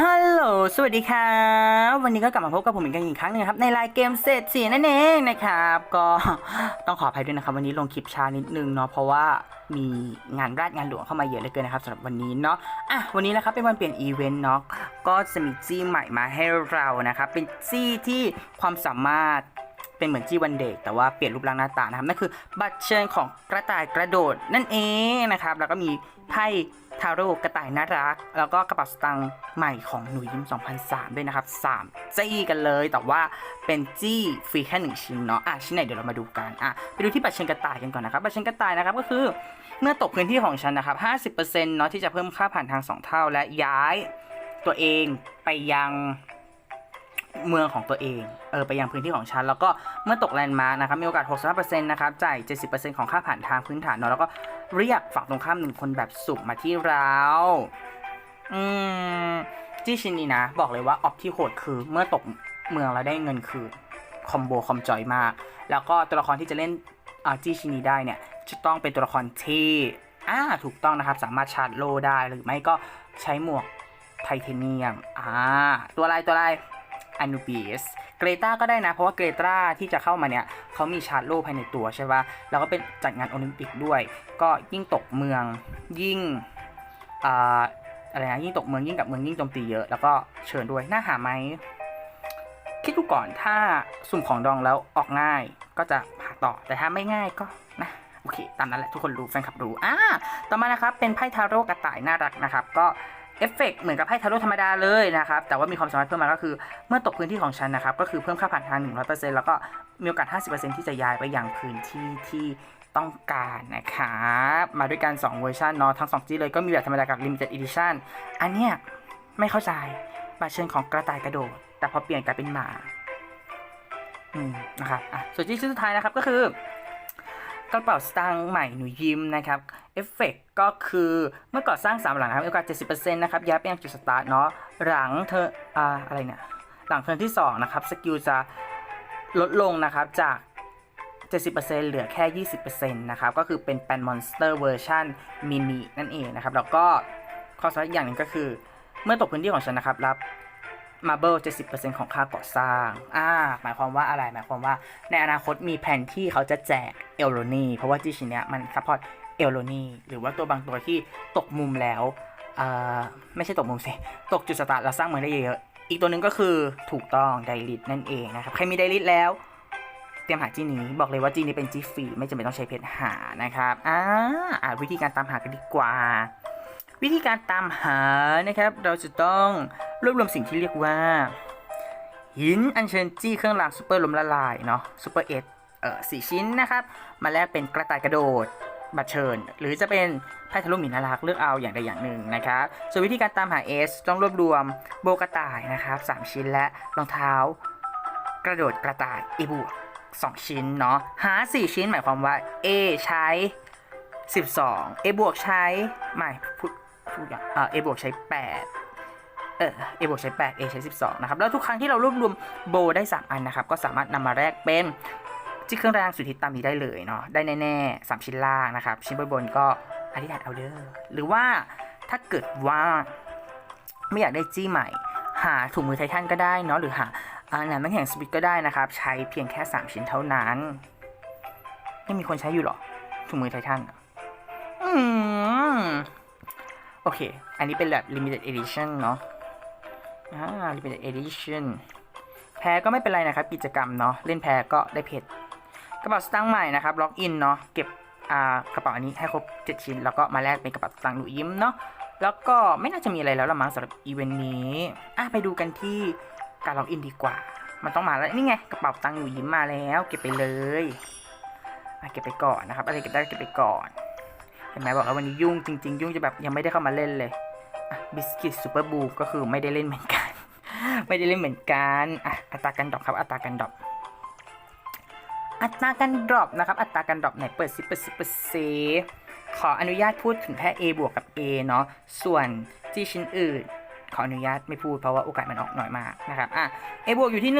ฮัลโหล สวัสดีครับ วันนี้ก็กลับมาพบกับผมอีกครั้งหนึงครับ ในรายเกมเศรษฐีนั่นเองนะครับ ก็ต้องขออภัยด้วยนะครับ วันนี้ลงคลิปช้านิดนึงเนาะ เพราะว่ามีงานราชงานหลวงเข้ามาเยอะเหลยเกินนะครับสำหรับวันนี้เนาะ อะ วันนี้นะครับเป็นวันเปลี่ยนอีเวนต์เนาะ ก็จะมีจี้ใหม่มาให้เรานะครับ เป็นจี้ที่ความสามารถ เป็นเหมือนจี้วันเด็ก แต่ว่าเปลี่ยนรูปร่างหน้าตานะครับนั่นคือ บัตรเชิญของกระต่ายกระโดดนั่นเองนะครับ แล้วก็มีไพ่ทาโร่กระต่ายน่ารัก แล้วก็กระเป๋าสตางค์ใหม่ของหนูยิ้ม 2003 ด้วยนะครับ 3 จี้กันเลย แต่ว่าเป็นจี้ฟรีแค่หนึ่งชิ้นเนาะอะชิ้นไหนเดี๋ยวเรามาดูกันอะไปดูที่บัตรเชิญกระต่ายกันก่อนนะครับบัตรเชิญกระต่ายนะครับก็คือเมื่อตกพื้นที่ของฉันนะครับ 50%เนาะที่จะเพิ่มค่าผ่านทางสองเท่าและย้ายตัวเองไปยัง เมืองของตัวเองเออไปยังพื้นที่ของฉัน แล้วก็เมื่อตกแลนด์มาร์กนะครับมีโอกาส 65%นะครับจ่าย 70%ของค่าผ่านทางพื้นฐานเนาะแล้วก็เรียกฝั่งตรงข้ามหนึ่งคนแบบสุ่มมาที่เราอืมที่ชิ้นนี้นะ บอกเลยว่าออปที่โหดคือเมื่อตกเมืองแล้วได้เงินคืนคอมโบคอมจอยมาก แล้วก็ตัวละครที่จะเล่นอาจี้ชินีได้เนี่ยจะต้องเป็นตัวละครที่อ่าถูกต้องนะครับ สามารถชาร์จโลได้หรือไม่ก็ใช้หมวกไทเทเนียมอ่าตัวอะไรตัวอะไร อนูบิสเกรตาก็ได้นะ เพราะว่าเกรตาที่จะเข้ามาเนี่ยเขามีชาร์โลภายในตัวใช่ปะแล้วก็เป็นจัดงานโอลิมปิกด้วย ก็ยิ่งตกเมืองยิ่งอ่าอะไรนะยิ่งตกเมืองยิ่งกับเมืองยิ่งโจมตีเยอะ แล้วก็เชิญด้วยน่าหาไหมคิดดูก่อนถ้าสุ่มของดองแล้วออกง่ายก็จะหาต่อแต่ถ้าไม่ง่ายก็นะโอเค ตามนั้นแหละทุกคนรู้แฟนคลับรู้อ่าต่อมานะครับเป็นไพ่ทาโร่กระต่ายน่ารักนะครับ ก็ เอฟเฟกต์เหมือนกับไพ่ทาโร่ธรรมดาเลยนะครับ แต่ว่ามีความสามารถเพิ่มมาก็คือ เมื่อตกพื้นที่ของฉันนะครับ ก็คือเพิ่มค่าผ่านทาง 100%แล้วก็มีโอกาส 50%ที่จะย้ายไปยังพื้นที่ที่ต้องการนะครับ มาด้วยกัน 2 เวอร์ชันเนาะทั้ง2จีเลยก็มีแบบธรรมดากับ Limited Edition อันเนี้ยไม่เข้าใจบัตรเชิญของกระต่ายกระโดด แต่พอเปลี่ยนกลายเป็นหมา อืมนะครับอะส่วนที่สุดท้ายนะครับก็คือ กระเป๋าสตางค์ใหม่หนูยิ้มนะครับเอฟเฟกก็คือเมื่อก่อสร้างสามหลังครับโอกาส 70%นะครับย้ายไปยังจุดสตาร์ทเนาะหลังเธออ่าอะไรเนี่ยหลังเทิร์นที่ 2 นะครับ สกิลจะลดลงนะครับจาก 70%เหลือแค่ 20%นะครับ ก็คือเป็นแปนมอนสเตอร์เวอร์ชันมินินั่นเองนะครับ แล้วก็ข้อสำคัญอย่างหนึ่งก็คือ เมื่อตกพื้นที่ของฉันนะครับรับ มาเบิล70%ของค่าก่อสร้าง อ่า หมายความว่าอะไร หมายความว่าในอนาคตมีแผนที่เขาจะแจกเอลโลนีเพราะว่าที่ชิ้นเนี้ยมันซัพพอร์ตเอลโลนีหรือว่าตัวบางตัวที่ตกมุมแล้วอ่าไม่ใช่ตกมุมสิ ตกจุดสตาร์ทแล้วสร้างเมืองได้เยอะอีกตัวหนึ่งก็คือถูกต้องไดริทนั่นเองนะครับ ใครมีไดริทแล้ว เตรียมหาจีนี้ บอกเลยว่าจีนี้เป็นจีฟรีไม่จำเป็นต้องใช้เพชรหานะครับ อ่าอ่าวิธีการตามหากันดีกว่า วิธีการตามหานะครับ เราจะต้องรวบรวมสิ่งที่เรียกว่า หินอัญเชิญจี้เครื่องรางซูเปอร์ลมละลายเนาะซูเปอร์เอสเอ่อสี่ชิ้นนะครับ มาแลกเป็นกระต่ายกระโดดบัตรเชิญ หรือจะเป็นไพ่ทะลุหมินารักเลือกเอาอย่างใดอย่างหนึ่งนะครับส่วนวิธีการตามหา S ต้องรวบรวมโบกระต่ายนะครับ3ชิ้นและรองเท้า กระโดดกระต่าย A บวก2ชิ้นเนาะหา 4 ชิ้นหมายความว่า A ใช้ 12 A บวกใช้ ไม่ พูดพูดอย่างเอ่อ A บวกใช้ 8 เออ A บวกใช้8 A ใช้ 12 นะครับ แล้วทุกครั้งที่เรารวบรวมโบได้ 3 อันนะครับ ก็สามารถนำมาแลกเป็นที่เครื่องรางสุดฮิตตามนี้ได้เลยเนาะ ได้แน่ๆ 3 ชิ้นล่างนะครับ ชิ้นบนบนก็อธิษฐานเอาเดอร์หรือว่าถ้าเกิดว่าไม่อยากได้จี้ใหม่ หาถุงมือไททันก็ได้เนาะ หรือหาอ่าหนังน้ำแข็งสปิกก็ได้นะครับ ใช้เพียงแค่ 3 ชิ้นเท่านั้นยังมีคนใช้อยู่หรอถุงมือไททันอืม โอเค อันนี้เป็นแบบ limited edition เนาะอ่า limited edition แพ้ก็ไม่เป็นไรนะครับ กิจกรรมเนาะ เล่นแพ้ก็ได้เพชร กระเป๋าสตางค์ใหม่นะครับ ล็อกอินเนาะ เก็บอ่ากระเป๋าอันนี้ให้ครบ 7 ชิ้น แล้วก็มาแลกเป็นกระเป๋าสตางค์หนูยิ้มเนาะ แล้วก็ไม่น่าจะมีอะไรแล้วละมั้งสำหรับอีเวนต์นี้ อะไปดูกันที่การล็อกอินดีกว่า มันต้องมาแล้ว นี่ไง กระเป๋าตังค์หนูยิ้มมาแล้ว เก็บไปเลยอะเก็บไปก่อนนะครับ อะไรเก็บได้เก็บไปก่อน เห็นไหมบอกแล้ววันนี้ยุ่งจริง ๆ ยุ่งจะแบบยังไม่ได้เข้ามาเล่นเลยบิสกิตซูเปอร์บูก็คือไม่ได้เล่นเหมือนกัน ไม่ได้เล่นเหมือนกันอะอัตราการดรอปครับอัตราการดรอปอัตราการดรอปนะครับ อัตราการดรอปไหนเปิดซิเปิดซิเปิดซิขออนุญาตพูดถึงแค่ A บวกกับ A เนาะส่วนที่ชิ้นอื่นขออนุญาตไม่พูดเพราะว่าโอกาสมันออกน้อยมากนะครับอะ A บวกอยู่ที่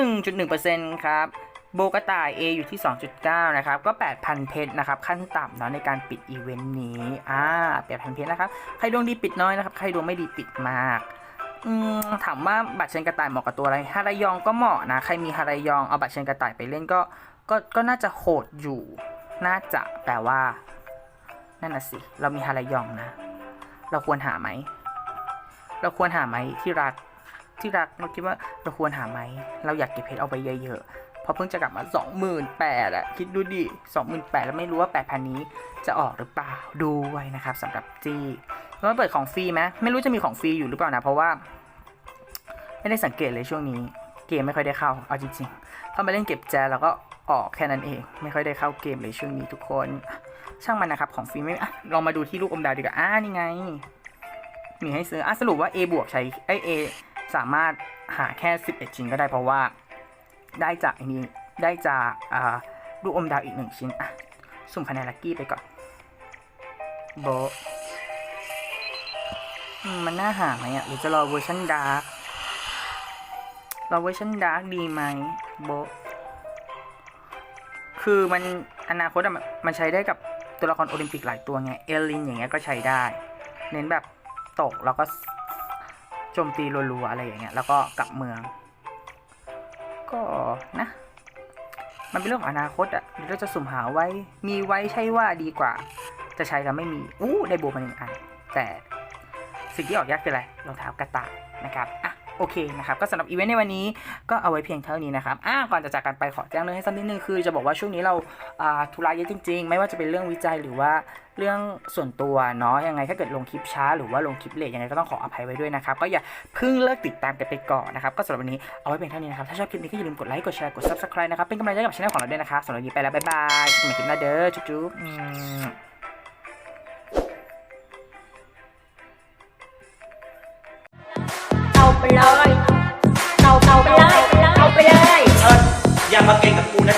1.1%ครับ โบกระต่าย A อยู่ที่ 2.9 นะครับ ก็ 8,000 เพชรนะครับ ขั้นต่ำเนาะในการปิดอีเวนต์นี้ อ่า 8,000 เพชรนะครับ ใครดวงดีปิดน้อยนะครับ ใครดวงไม่ดีปิดมาก อืม ถามว่าบัตรเชนกระต่ายเหมาะกับตัวอะไร ฮารายองก็เหมาะนะ ใครมีฮารายองเอาบัตรเชนกระต่ายไปเล่นก็ ก็ ก็น่าจะโหดอยู่ น่าจะ แต่ว่า นั่นน่ะสิ เรามีฮารายองนะ เราควรหาไหม เราควรหาไหมที่รัก ที่รักเราคิดว่าเราควรหาไหม เราอยากเก็บเพชรเอาไปเยอะๆ เพราะเพิ่งจะกลับมาสองหมื่นแปดอะคิดดูดิสองหมื่นแล้วไม่รู้ว่าแปดพันนี้จะออกหรือเปล่าดูไว้นะครับสำหรับจีแล้วมันเปิดของฟรีไหมไม่รู้จะมีของฟรีอยู่หรือเปล่านะ เพราะว่า ไม่ได้สังเกตเลยช่วงนี้ เกมไม่ค่อยได้เข้า เอาจริงๆ เข้ามาเล่นเก็บแจแล้วก็ออกแค่นั้นเอง ไม่ค่อยได้เข้าเกมเลยช่วงนี้ทุกคน ช่างมันนะครับของฟรีไม่ลองมาดูที่ลูกอมดาวดีกว่าอ่านี่ไง มีให้ซื้ออะสรุปว่า A บวกใช้ไอ A สามารถหาแค่ 11 ชิ้นก็ได้เพราะว่า ได้จากอ้นี้ได้จากลูกอมดาวอีกหนึ่งชิ้นอะสุ่มคะแนนลัคกี้ไปก่อนโบมันน่าหาไหมอะหรือจะรอเวอร์ชันดาร์กรอเวอร์ชันดาร์กดีไหมโบคือมันอนาคตอะมันมันใช้ได้กับตัวละครโอลิมปิกหลายตัวไง เอลินอย่างเงี้ยก็ใช้ได้ เน้นแบบตกแล้วก็โจมตีรัวๆอะไรอย่างเงี้ยแล้วก็กลับเมือง ก็นะ มันเป็นเรื่องของอนาคตอะเราจะสุ่มหาไว้ มีไว้ใช่ว่าดีกว่า จะใช้กับไม่มีอู้ได้โบมาหนึ่งอันแต่สิ่งที่ออกยากคืออะไรรองเท้ากระต่ายนะครับอะ โอเคนะครับก็สำหรับอีเวนต์ในวันนี้ก็เอาไว้เพียงเท่านี้นะครับอะก่อนจะจากกันไปขอแจ้งเรื่องให้สักนิดนึงคือจะบอกว่าช่วงนี้เราอ่าธุระเยอะจริง ๆ ไม่ว่าจะเป็นเรื่องวิจัยหรือว่าเรื่องส่วนตัวเนาะยังไงถ้าเกิดลงคลิปช้า หรือว่าลงคลิปเลทยังไงก็ต้องขออภัยไว้ด้วยนะครับก็อย่าเพิ่งเลิกติดตามกันไปก่อนนะครับก็สำหรับวันนี้เอาไว้เพียงเท่านี้นะครับถ้าชอบคลิปนี้ก็อย่าลืมกดไลค์กดแชร์กด subscribe นะครับเป็นกำลังใจกับช่องของเราด้วยนะครับสำหรับวันนี้ไปแล้วบ๊ายบายเจอกันใหม่คลิปหน้าเด้อจุ๊บๆ ไปเลย เก่าเก่าไปเลย เก่าไปเลย เอออย่ามาเก่งกับกูนะ